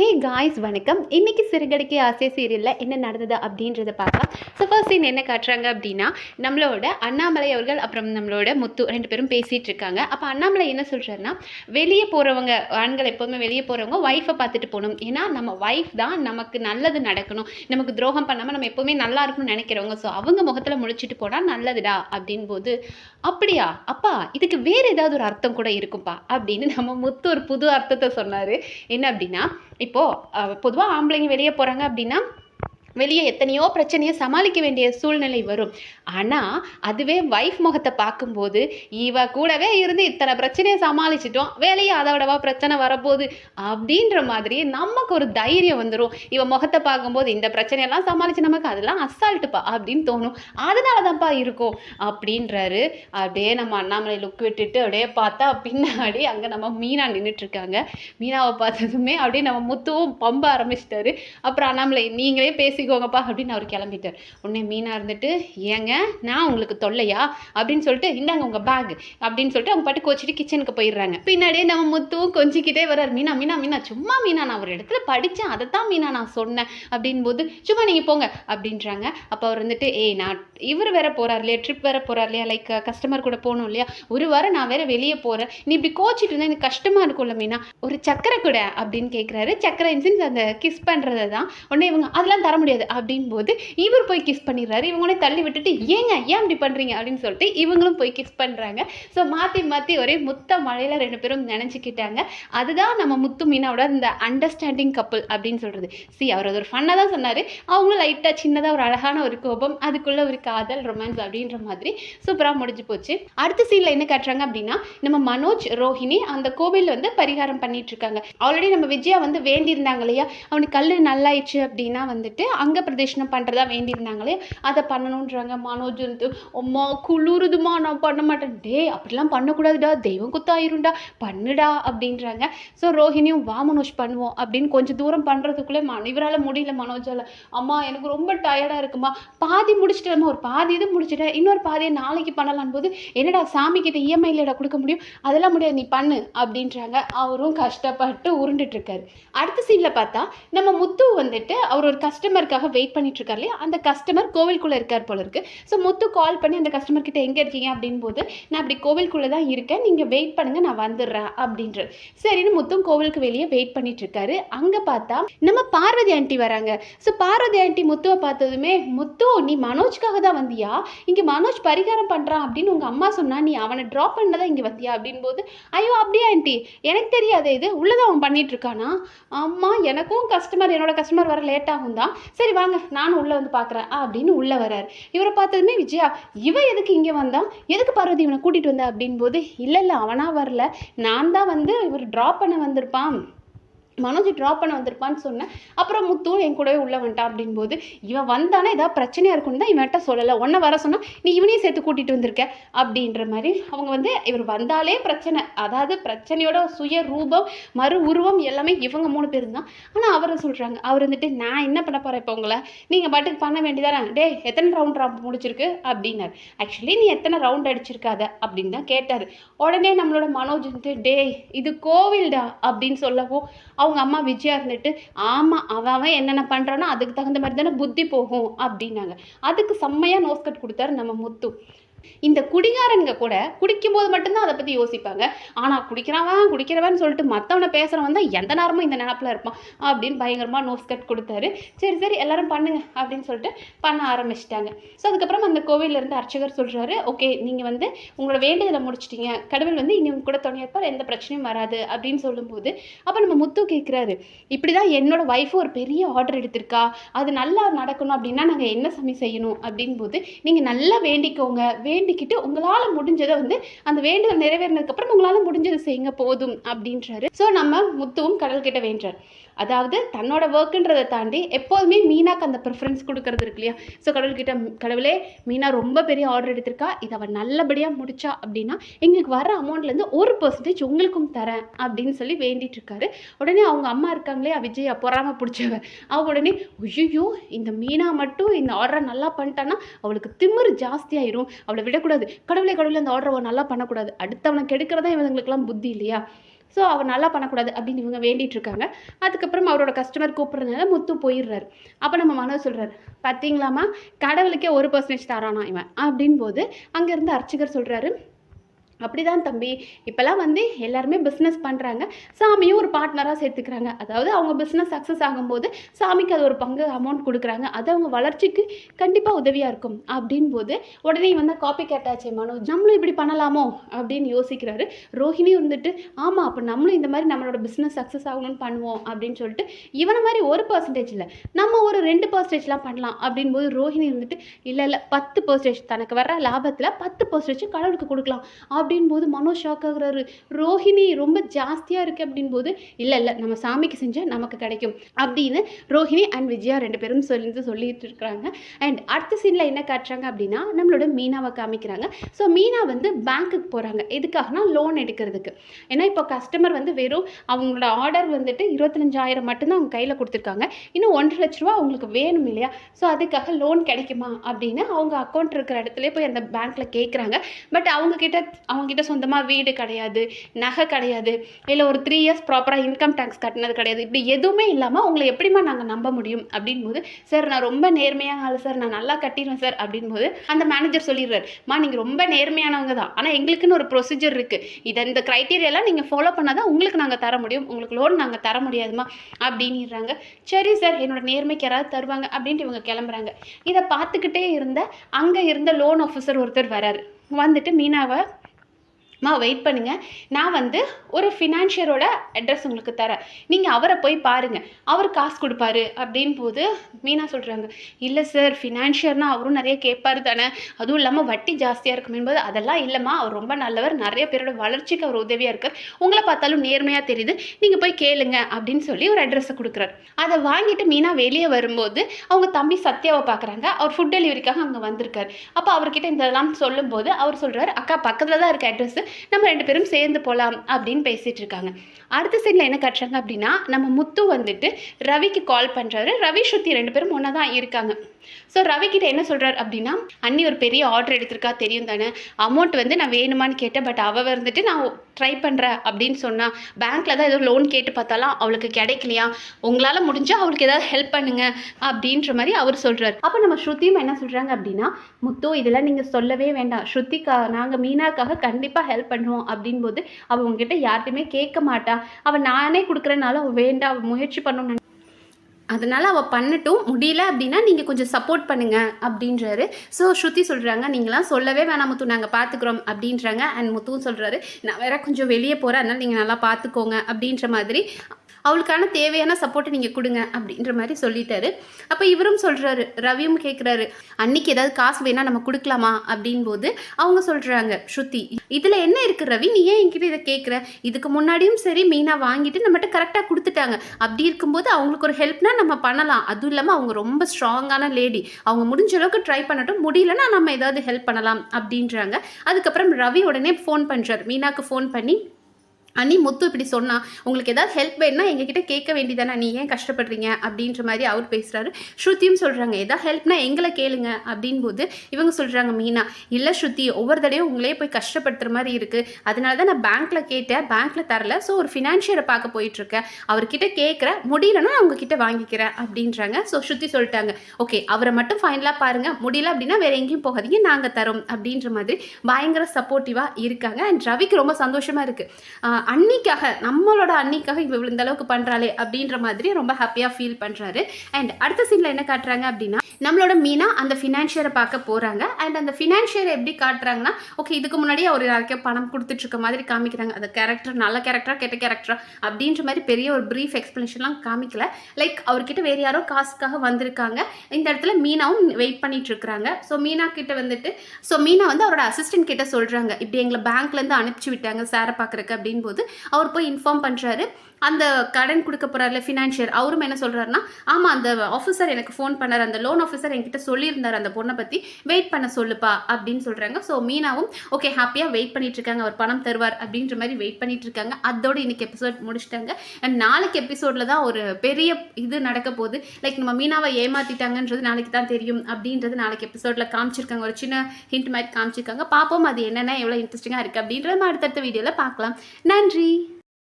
Hey guys வணக்கம். இன்னைக்கு சிறுகடைக்கு ஆசை சீரியலில் என்ன நடந்தது அப்படின்றத பார்க்கலாம். ஸோ ஃபர்ஸ்ட் சீன் என்ன காட்டுறாங்க அப்படின்னா நம்மளோட அண்ணாமலை அவர்கள் அப்புறம் நம்மளோட முத்து ரெண்டு பேரும் பேசிகிட்டு இருக்காங்க. அப்போ அண்ணாமலை என்ன சொல்கிறாருன்னா வெளியே போகிறவங்க ஆண்கள் எப்போதுமே வெளியே போகிறவங்க ஒய்ஃபை பார்த்துட்டு போகணும். ஏன்னா நம்ம ஒய்ஃப் தான் நமக்கு நல்லது நடக்கணும். நமக்கு துரோகம் பண்ணாமல் நம்ம எப்போவுமே நல்லா இருக்கணும்னு நினைக்கிறவங்க. ஸோ அவங்க முகத்தில் முழிச்சிட்டு போனால் நல்லதுடா அப்படின் போது அப்படியா? அப்பா இதுக்கு வேறு ஏதாவது ஒரு அர்த்தம் கூட இருக்கும்ப்பா அப்படின்னு நம்ம முத்து ஒரு புது அர்த்தத்தை சொன்னார். என்ன அப்படின்னா இப்போது பொதுவாக ஆம்பளைங்க வெளியே போகிறாங்க அப்படின்னா வெளியே எத்தனையோ பிரச்சனையை சமாளிக்க வேண்டிய சூழ்நிலை வரும். ஆனால் அதுவே வைஃப் முகத்தை பார்க்கும்போது இவ கூடவே இருந்து இத்தனை பிரச்சனையை சமாளிச்சிட்டோம். வேலையை அதை விடவா பிரச்சனை வரப்போகுது. அப்படின்ற மாதிரி நமக்கு ஒரு தைரியம் வந்துடும் இவ முகத்தை பார்க்கும்போது இந்த பிரச்சனையெல்லாம் சமாளித்து நமக்கு அதெல்லாம் அசால்ட்டுப்பா அப்படின்னு தோணும். அதனால தான்ப்பா இருக்கும். அப்படின்றாரு. அப்படியே நம்ம அண்ணாமலை லுக் விட்டுட்டு அப்படியே பார்த்தா பின்னாடி அங்கே நம்ம மீனா நின்றுட்டு இருக்காங்க மீனாவை பார்த்ததுமே அப்படியே நம்ம முத்துவும் பம்ப ஆரம்பிச்சிட்டாரு. அப்புறம் அண்ணாமலை நீங்களே பேசிக்கோங்கப்பா அப்படின்னு அவர் கிளம்பிட்டார். உடனே மீனாக இருந்துட்டு ஏங்க நான் உங்களுக்கு தொல்லையா? அப்படின்னு சொல்லிட்டு இந்தாங்க உங்கள் பேக் அப்படின்னு சொல்லிட்டு அவங்க பாட்டு கோச்சிட்டு கிச்சனுக்கு போயிடுறாங்க. பின்னாடியே நம்ம முத்துவும் கொஞ்சிக்கிட்டே வர்றார். மீனா மீனா மீனா சும்மா மீனா நான் ஒரு இடத்துல படித்தேன் அதை தான் மீனா நான் சொன்னேன். அப்படின் போது சும்மா நீங்கள் போங்க. அப்படின்றாங்க. அப்போ அவர் வந்துட்டு ஏய் நான் இவர் வேற போகிறார் இல்லையா? ட்ரிப் வேற போகிறார் இல்லையா? லைக் கஸ்டமர் கூட போகணும் இல்லையா? ஒரு வாரம் நான் வேற வெளியே போகிறேன் நீ இப்படி கோச்சிட்டு இருந்தால் எனக்கு கஷ்டமாக இருக்கும்ல மீனா? ஒரு சக்கரை கூட அப்படின்னு கேட்குறாரு சக்கரை இன்சின்ஸ் அந்த கிஸ் பண்ணுறது தான் உடனே இவங்க அதெல்லாம் தர முடியாது அப்படின் போது இவர் போய் கிஸ் பண்ணிடுறாரு. இவங்களே தள்ளி விட்டுட்டு ஏங்க ஏன் இப்படி பண்ணுறீங்க அப்படின்னு சொல்லிட்டு இவங்களும் போய் கிஸ் பண்ணுறாங்க ஸோ மாற்றி மாற்றி ஒரே முத்த மழையில் ரெண்டு பேரும் நினச்சிக்கிட்டாங்க. அதுதான் நம்ம முத்து மீனாவோட இந்த அண்டர்ஸ்டாண்டிங் கப்பல் அப்படின்னு சொல்கிறது சி அவர் அது ஒரு ஃபன்னாக தான் சொன்னார். அவங்களும் லைட்டாக சின்னதாக ஒரு அழகான ஒரு கோபம் அதுக்குள்ளே ஒரு காதல் ரொமான்ஸ் அப்படின்ற மாதிரி சூப்பராக முடிஞ்சு போச்சு. அடுத்த சீனில் என்ன காட்டுறாங்க அப்படின்னா நம்ம மனோஜ் ரோஹிணி அந்த கோவிலில் வந்து பரிகாரம் பண்ணிட்டு இருக்காங்க. ஆல்ரெடி நம்ம விஜயா வந்து வேண்டியிருந்தாங்க இல்லையா? அவனுக்கு கல் நல்லாயிடுச்சு அப்படின்னா வந்துட்டு அங்க பிரதேஷனம் பண்ணுறதா வேண்டியிருந்தாங்களே அதை பண்ணணுன்றாங்க மனோஜ் வந்து. அம்மா குளிருதுமா நான் பண்ண மாட்டேன். டே அப்படிலாம் பண்ணக்கூடாதுடா தெய்வம் குத்தாயிரும்டா பண்ணுடா அப்படின்றாங்க. ஸோ ரோஹிணியும் வா மனோஜ் பண்ணுவோம் அப்படின்னு கொஞ்சம் தூரம் பண்ணுறதுக்குள்ளே ம இவரால் முடியல மனோஜால். அம்மா எனக்கு ரொம்ப டயர்டாக இருக்குமா பாதி முடிச்சிட்டேம்மா ஒரு பாதி இது முடிச்சிட்டேன் இன்னொரு பாதியை நாளைக்கு பண்ணலான் போது என்னடா சாமி கிட்ட இஎம்ஐலடா கொடுக்க முடியும் அதெல்லாம் முடியாது நீ பண்ணு அப்படின்றாங்க. அவரும் கஷ்டப்பட்டு உருண்டுட்டு இருக்காரு. அடுத்த சீனில் பார்த்தா நம்ம முத்து வந்துட்டு அவர் ஒரு கஸ்டமர் கஸ்டமருக்காக வெயிட் பண்ணிட்டு இருக்காரு இல்லையா? அந்த கஸ்டமர் கோவிலுக்குள்ளே இருக்கார் போல இருக்கு. ஸோ முத்து கால் பண்ணி அந்த கஸ்டமர் கிட்ட எங்கே இருக்கீங்க அப்படின் போது நான் அப்படி கோவிலுக்குள்ளே தான் இருக்கேன். நீங்கள் வெயிட் பண்ணுங்க. நான் வந்துடுறேன். அப்படின்றது சரின்னு முத்தும் கோவிலுக்கு வெளியே வெயிட் பண்ணிட்டு இருக்காரு அங்கே பார்த்தா நம்ம பார்வதி ஆண்டி வராங்க. ஸோ பார்வதி ஆண்டி முத்துவை பார்த்ததுமே முத்து நீ மனோஜ்காக தான் வந்தியா? இங்கே மனோஜ் பரிகாரம் பண்ணுறான் அப்படின்னு உங்கள் அம்மா சொன்னா நீ அவனை ட்ராப் பண்ணதான் இங்கே வந்தியா? அப்படின் போது ஐயோ அப்படியா ஆண்டி எனக்கு தெரியாத இது. உள்ளதான் அவன் பண்ணிட்டு இருக்கானா அம்மா எனக்கும் கஸ்டமர் என்னோட கஸ்டமர் வர லேட் ஆகும் தான் சரி வாங்க நானும் உள்ளே வந்து பார்க்குறேன் அப்படின்னு உள்ளே வரார் இவரை பார்த்ததுமே விஜயா இவ எதுக்கு இங்கே வந்தான் எதுக்கு பார்வதி இவனை கூட்டிகிட்டு வந்த? அப்படின் போது இல்லை இல்லை அவனாக வரல. நான் தான் வந்து இவர் ட்ராப் பண்ண வந்திருப்பான். மனோஜ் ட்ராப் பண்ண வந்திருப்பான்னு சொன்னேன். அப்புறம் முத்து என் கூடவே உள்ளே வந்துட்டான் அப்படின்போது இவன் வந்தானே? ஏதாவது பிரச்சனையாக இருக்கும்னு தான் இவன்கிட்ட சொல்லலை. ஒன்றை வர சொன்னால் நீ இவனையும் சேர்த்து கூட்டிகிட்டு வந்திருக்க. அப்படின்ற மாதிரி அவங்க வந்து இவர் வந்தாலே பிரச்சனை. அதாவது பிரச்சனையோட சுய ரூபம் மறு உருவம் எல்லாமே இவங்க மூணு பேர் தான். ஆனால் அவரை சொல்கிறாங்க அவர் வந்துட்டு நான் என்ன பண்ண போகிறேன் இப்போ உங்களை? நீங்கள் பாட்டுக்கு பண்ண வேண்டியதானே? டே எத்தனை ரவுண்ட் ரவுண்ட் முடிச்சிருக்கு? அப்படின்னாரு. ஆக்சுவலி நீ எத்தனை ரவுண்ட் அடிச்சிருக்காத? அப்படின்னு தான் கேட்டார். உடனே நம்மளோட மனோஜ் வந்துட்டு டே இது கோவில்டா? அப்படின்னு சொல்லவும் அவங்க அம்மா விஜயா இருந்துட்டு ஆமாம் அவன் அவன் என்னென்ன பண்ணுறானோ அதுக்கு தகுந்த மாதிரி தானே புத்தி போகும் அப்படின்னாங்க. அதுக்கு செம்மையாக நோஸ் கட் கொடுத்தாரு நம்ம முத்து. இந்த குடிகாரங்க கூட குடிக்கும் போது மட்டும்தான் அதை பற்றி யோசிப்பாங்க. ஆனால் குடிக்கிறவன் குடிக்கிறவன் சொல்லிட்டு மற்றவனை பேசுகிறவன் தான் எந்த நேரமும் இந்த நினப்பில் இருப்பான். அப்படின்னு பயங்கரமாக நோஸ் கட் கொடுத்தாரு. சரி சரி எல்லாரும் பண்ணுங்க அப்படின்னு சொல்லிட்டு பண்ண ஆரம்பிச்சிட்டாங்க. ஸோ அதுக்கப்புறம் அந்த கோவிலிருந்து அர்ச்சகர் சொல்கிறாரு ஓகே நீங்கள் வந்து உங்களோட வேண்டுதலை முடிச்சிட்டீங்க. கடவுள் வந்து இனி உங்க கூட துணையா எந்த பிரச்சனையும் வராது. அப்படின்னு சொல்லும்போது அப்போ நம்ம முத்து கேட்குறாரு இப்படி தான் என்னோட ஒய்ஃபு ஒரு பெரிய ஆர்டர் எடுத்திருக்கா. அது நல்லா நடக்கணும் அப்படின்னா நாங்கள் என்ன சமயம் செய்யணும்? அப்படின் போது நீங்கள் நல்லா வேண்டிக்கோங்க. வேண்டிக்கிட்டு உங்களால் முடிஞ்சதை வந்து அந்த வேண்டுதல் நிறைவேறினதுக்கப்புறம் உங்களால் முடிஞ்சதை செய்யுங்க போதும் அப்படின்றாரு. ஸோ நம்ம முத்துவும் கடல்கிட்ட வேண்டார் அதாவது தன்னோட ஒர்க்குன்றதை தாண்டி எப்போதுமே மீனாக்கு அந்த ப்ரிஃபரன்ஸ் கொடுக்கறது இருக்கு இல்லையா? ஸோ கடவுள்கிட்ட கடவுளே மீனா ரொம்ப பெரிய ஆர்டர் எடுத்திருக்கா. இதை அவள் நல்லபடியாக முடிச்சா அப்படின்னா எங்களுக்கு வர அமௌண்ட்லேருந்து ஒரு பர்சன்டேஜ் உங்களுக்கும் தரேன் அப்படின்னு சொல்லி வேண்டிட்டு இருக்காரு. உடனே அவங்க அம்மா இருக்காங்களே விஜயா பொறாமல் பிடிச்சவ. அவ உடனே ஐயோ இந்த மீனா மட்டும் இந்த ஆர்டரை நல்லா பண்ணிட்டான்னா அவளுக்கு திமிரு ஜாஸ்தியாயிரும். அவளை விடக்கூடாது. கடவுளே கடவுளே அந்த ஆர்டரை நல்லா பண்ணக்கூடாது. அடுத்தவனை கெடுக்கிறதா இவங்களுக்கெல்லாம் புத்தி இல்லையா? ஸோ அவர் நல்லா பண்ணக்கூடாது அப்படின்னு இவங்க வேண்டிகிட்டு இருக்காங்க. அதுக்கப்புறம் அவரோட கஸ்டமர் கூப்பிட்றதுனால முத்து போயிடுறாரு. அப்போ நம்ம மனோ சொல்கிறார் பார்த்தீங்களாம்மா கடவுளுக்கே ஒரு பர்சன்டேஜ் தரானா இவன். அப்படின் போது அங்கேருந்து அர்ச்சகர் சொல்கிறாரு அப்படிதான் தம்பி. இப்போல்லாம் வந்து எல்லாருமே பிஸ்னஸ் பண்ணுறாங்க சாமியும் ஒரு பார்ட்னராக சேர்த்துக்கிறாங்க. அதாவது அவங்க பிஸ்னஸ் சக்ஸஸ் ஆகும்போது சாமிக்கு அது ஒரு பங்கு அமௌண்ட் கொடுக்குறாங்க. அது அவங்க வளர்ச்சிக்கு கண்டிப்பாக உதவியாக இருக்கும். அப்படின் போது உடனே வந்து காப்பி கேட்டாச்சே மனோஜ் நம்மளும் இப்படி பண்ணலாமோ? அப்படின்னு யோசிக்கிறாரு. ரோஹிணி இருந்துட்டு ஆமாம் அப்போ நம்மளும் இந்த மாதிரி நம்மளோட பிஸ்னஸ் சக்ஸஸ் ஆகணும்னு பண்ணுவோம் அப்படின்னு சொல்லிட்டு இவனை மாதிரி ஒரு பர்சன்டேஜ் இல்லை. நம்ம ஒரு ரெண்டு பர்சன்டேஜ்லாம் பண்ணலாம். அப்படின் போது ரோஹிணி இருந்துட்டு இல்லை இல்லை பத்து பர்சன்டேஜ் தனக்கு வர்ற லாபத்தில் பத்து பர்சன்டேஜ் கடவுளுக்கு கொடுக்கலாம். அப்படின் போது மனோ ஷாக் ஆகுறாரு. ரோஹிணி ரொம்ப ஜாஸ்தியாக இருக்குது அப்படின் போது இல்லை இல்லை நம்ம சாமிக்கு செஞ்சால் நமக்கு கிடைக்கும். அப்படின்னு ரோஹிணி அண்ட் விஜயா ரெண்டு பேரும் சொல்லி சொல்லிட்டு இருக்கிறாங்க. அண்ட் அடுத்த சீனில் என்ன காட்டுறாங்க அப்படின்னா நம்மளோட மீனாவை காமிக்கிறாங்க. ஸோ மீனா வந்து பேங்க்குக்கு போகிறாங்க எதுக்காகனா லோன் எடுக்கிறதுக்கு. ஏன்னா இப்போ கஸ்டமர் வந்து வெறும் அவங்களோட ஆர்டர் வந்துட்டு இருபத்தஞ்சாயிரம் மட்டும்தான் அவங்க கையில் கொடுத்துருக்காங்க. இன்னும் ஒன்றரை லட்ச ரூபா அவங்களுக்கு வேணும் இல்லையா? ஸோ அதுக்காக லோன் கிடைக்குமா? அப்படின்னு அவங்க அக்கௌண்ட் இருக்கிற இடத்துல போய் அந்த பேங்க்கில் கேட்குறாங்க பட் அவங்கக்கிட்ட கிட்ட அவங்க சொந்தமாக வீடு கிடையாது நகை கிடையாது இல்லை ஒரு த்ரீ இயர்ஸ் ப்ராப்பராக இன்கம் டேக்ஸ் கட்டினது கிடையாது. இப்படி எதுவுமே இல்லாமல் உங்களை எப்படிம்மா நாங்கள் நம்ப முடியும்? அப்படின் போது சார் நான் ரொம்ப நேர்மையான ஆள் சார் நான் நல்லா கட்டிடுவேன் சார் அப்படின் போது அந்த மேனேஜர் சொல்லிடுறாரு மா நீங்கள் ரொம்ப நேர்மையானவங்க தான். ஆனால் எங்களுக்குன்னு ஒரு ப்ரொசீஜர் இருக்குது இதை இந்த க்ரைட்டீரியாலாம் நீங்கள் ஃபாலோ பண்ணால் தான் உங்களுக்கு நாங்கள் தர முடியும். உங்களுக்கு லோன் நாங்கள் தர முடியாதுமா அப்படின்னுறாங்க. சரி சார் என்னோட நேர்மைக்கு யாராவது தருவாங்க? அப்படின்ட்டு இவங்க கிளம்புறாங்க. இதை பார்த்துக்கிட்டே இருந்த அங்கே இருந்த லோன் ஆஃபீஸர் ஒருத்தர் வராரு. வந்துட்டு மீனாவை மா வெயிட் பண்ணுங்கள் நான் வந்து ஒரு ஃபினான்ஷியரோட அட்ரஸ் உங்களுக்கு தரேன். நீங்கள் அவரை போய் பாருங்கள் அவர் காசு கொடுப்பாரு அப்படின் போது மீனா சொல்கிறாங்க இல்லை சார் ஃபினான்ஷியர்னால் அவரும் நிறைய கேட்பாரு தானே. அதுவும் இல்லாமல் வட்டி ஜாஸ்தியாக இருக்கும் போது அதெல்லாம் இல்லைம்மா. அவர் ரொம்ப நல்லவர். நிறைய பேரோட வளர்ச்சிக்கு அவர் உதவியாக இருக்கார். உங்களை பார்த்தாலும் நேர்மையாக தெரியுது. நீங்கள் போய் கேளுங்க அப்படின்னு சொல்லி ஒரு அட்ரஸை கொடுக்குறாரு. அதை வாங்கிட்டு மீனா வெளியே வரும்போது அவங்க தம்பி சத்யாவை பார்க்குறாங்க. அவர் ஃபுட் டெலிவரிக்காக அங்கே வந்திருக்காரு. அப்போ அவர்கிட்ட இதெல்லாம் சொல்லும்போது அவர் சொல்கிறார் அக்கா பக்கத்தில் தான் இருக்க அட்ரஸ்ஸு நம்ம ரெண்டு பேரும் சேர்ந்து போகலாம் அப்படின்னு பேசிகிட்டு இருக்காங்க. அடுத்த சைடில் என்ன கட்டுறாங்க அப்படின்னா நம்ம முத்து வந்துட்டு ரவிக்கு கால் பண்ணுறாரு ரவி ஸ்ருதி ரெண்டு பேரும் ஒன்றா தான் இருக்காங்க. ஸோ ரவிக்கிட்ட என்ன சொல்கிறார் அப்படின்னா அண்ணி ஒரு பெரிய ஆர்டர் எடுத்திருக்கா தெரியும் தானே? அமௌண்ட் வந்து நான் வேணுமான்னு கேட்டேன் பட் அவள் வந்துட்டு நான் ட்ரை பண்ணுறேன் அப்படின்னு சொன்னா பேங்க்கில் தான் ஏதோ லோன் கேட்டு பார்த்தாலும் அவளுக்கு கிடைக்கலையா? உங்களால் முடிஞ்சால் அவளுக்கு ஏதாவது ஹெல்ப் பண்ணுங்க அப்படின்ற மாதிரி அவர் சொல்கிறார் அப்போ நம்ம ஸ்ருதியும் என்ன சொல்கிறாங்க அப்படின்னா முத்து இதெல்லாம் நீங்கள் சொல்லவே வேண்டாம். ஸ்ருதிக்கா நாங்கள் மீனாக்காக கண்டிப்பாக ஹெல்ப் பண்ணுவோம் அப்படின் போது அவள் உங்ககிட்ட யார்ட்டையுமே கேட்க மாட்டா. அவள் நானே கொடுக்குறனால அவள் வேண்டாம் முயற்சி பண்ணணும்னு அதனால் அவள் பண்ணட்டும். முடியல அப்படின்னா நீங்கள் கொஞ்சம் சப்போர்ட் பண்ணுங்கள் அப்படின்றாரு. ஸோ ஸ்ருதி சொல்கிறாங்க நீங்களாம் சொல்லவே வேணாம் முத்து. நாங்கள் பார்த்துக்குறோம் அப்படின்றாங்க. அண்ட் முத்துவும் சொல்கிறாரு நான் வேற கொஞ்சம் வெளியே போகிறேன் அதனால் நீங்கள் நல்லா பார்த்துக்கோங்க அப்படின்ற மாதிரி. அவளுக்கான தேவையான சப்போர்ட்டை நீங்கள் கொடுங்க அப்படின்ற மாதிரி சொல்லிட்டாரு. அப்போ இவரும் சொல்கிறாரு ரவியும் கேட்குறாரு அன்னைக்கு ஏதாவது காசு வேணால் நம்ம கொடுக்கலாமா? அப்படின் போது அவங்க சொல்கிறாங்க ஸ்ருதி இதில் என்ன இருக்குது ரவி? நீ ஏன் என்கிட்ட இதை கேட்குற இதுக்கு முன்னாடியும் சரி மீனா வாங்கிட்டு நம்மகிட்ட கரெக்டாக கொடுத்துட்டாங்க. அப்படி இருக்கும்போது அவங்களுக்கு ஒரு ஹெல்ப்னா நம்ம பண்ணலாம். அதுவும் இல்லாமல் அவங்க ரொம்ப ஸ்ட்ராங்கான லேடி அவங்க முடிஞ்ச அளவுக்கு ட்ரை பண்ணட்டும். முடியலன்னா நம்ம ஏதாவது ஹெல்ப் பண்ணலாம் அப்படின்றாங்க. அதுக்கப்புறம் ரவி உடனே ஃபோன் பண்ணுறாரு மீனாக்கு ஃபோன் பண்ணி அண்ணி முத்து இப்படி சொன்னா உங்களுக்கு ஏதாவது ஹெல்ப் வேணும்னா எங்ககிட்ட கேட்க வேண்டியதானே? நீ ஏன் கஷ்டப்படுறீங்க? அப்படின்ற மாதிரி அவர் பேசுகிறாரு ஸ்ருத்தியும் சொல்கிறாங்க ஏதாவது ஹெல்ப்னா எங்களை கேளுங்க அப்படின் போது இவங்க சொல்கிறாங்க மீனா இல்லை ஸ்ருதி ஒவ்வொரு தடையும் உங்களே போய் கஷ்டப்படுத்துகிற மாதிரி இருக்குது அதனால தான் நான் பேங்க்கில் கேட்டேன் பேங்க்கில் தரல. ஸோ ஒரு ஃபினான்ஷியரை பார்க்க போயிட்டுருக்கேன் அவர்கிட்ட கேட்குறேன் முடியலன்னா நான் உங்ககிட்ட வாங்கிக்கிறேன் அப்படின்றாங்க. ஸோ ஸ்ருதி சொல்லிட்டாங்க ஓகே அவரை மட்டும் ஃபைனலாக பாருங்கள் முடியல அப்படின்னா வேறு எங்கேயும் போகாதீங்க நாங்கள் தரோம் அப்படின்ற மாதிரி பயங்கர சப்போர்ட்டிவாக இருக்காங்க. அண்ட் ரவிக்கு ரொம்ப சந்தோஷமாக இருக்குது அன்னிக்காக நம்மளோட அன்னிக்காக இவ இந்த அளவுக்கு பண்ணுறாளே அப்படின்ற மாதிரி ரொம்ப ஹாப்பியாக ஃபீல் பண்ணுறாரு அண்ட் அடுத்த சீனில் என்ன காட்டுறாங்க அப்படின்னா நம்மளோட மீனா அந்த ஃபினான்ஷியரை பார்க்க போகிறாங்க அண்ட் அந்த ஃபினான்ஷியரை எப்படி காட்டுறாங்கன்னா ஓகே இதுக்கு முன்னாடி அவர் யாருக்கே பணம் கொடுத்துட்டு இருக்க மாதிரி காமிக்கிறாங்க. அந்த கேரக்டர் நல்ல கேரக்டரா கெட்ட கேரக்டரா அப்படின்ற மாதிரி பெரிய ஒரு ப்ரீஃப் எக்ஸ்ப்ளனேஷன்லாம் காமிக்கல. லைக் அவர்கிட்ட வேறு யாரோ காசுக்காக வந்திருக்காங்க. இந்த இடத்துல மீனாவும் வெயிட் பண்ணிட்டு இருக்கிறாங்க ஸோ மீனா கிட்ட வந்துட்டு ஸோ மீனா வந்து அவரோட அசிஸ்டன்ட் கிட்ட சொல்கிறாங்க இப்படி எங்களை பேங்க்லேருந்து அனுப்பிச்சி விட்டாங்க சாரை பார்க்குறக்கு அப்படின் போது அவர் போய் இன்ஃபார்ம் பண்ணுறாரு அந்த கடன் கொடுக்க போகிறார்ல ஃபினான்ஷியர் அவரும் என்ன சொல்கிறாருன்னா ஆமாம் அந்த ஆஃபீஸர் எனக்கு ஃபோன் பண்ணார் அந்த லோன் ஆஃபீஸர் என்கிட்ட சொல்லியிருந்தார் அந்த பொண்ணை பற்றி வெயிட் பண்ண சொல்லுப்பா அப்படின்னு சொல்கிறாங்க ஸோ மீனாவும் ஓகே ஹாப்பியாக வெயிட் பண்ணிட்டு இருக்காங்க அவர் பணம் தருவார் அப்படின்ற மாதிரி வெயிட் பண்ணிட்டு இருக்காங்க. அதோட இன்னைக்கு எபிசோட் முடிச்சிட்டாங்க. அண்ட் நாளைக்கு எபிசோடில் தான் ஒரு பெரிய இது நடக்க போகுது. லைக் நம்ம மீனாவை ஏமாற்றிட்டாங்கன்றது நாளைக்கு தான் தெரியும் அப்படின்றது நாளைக்கு எபிசோடில் காமிச்சிருக்காங்க. ஒரு சின்ன ஹிண்ட் மாதிரி காமிச்சிருக்காங்க. பார்ப்போம் அது என்னென்ன எவ்வளோ இன்ட்ரெஸ்டிங்காக இருக்குது அப்படின்றத அடுத்தடுத்த வீடியோவில் பார்க்கலாம். நன்றி!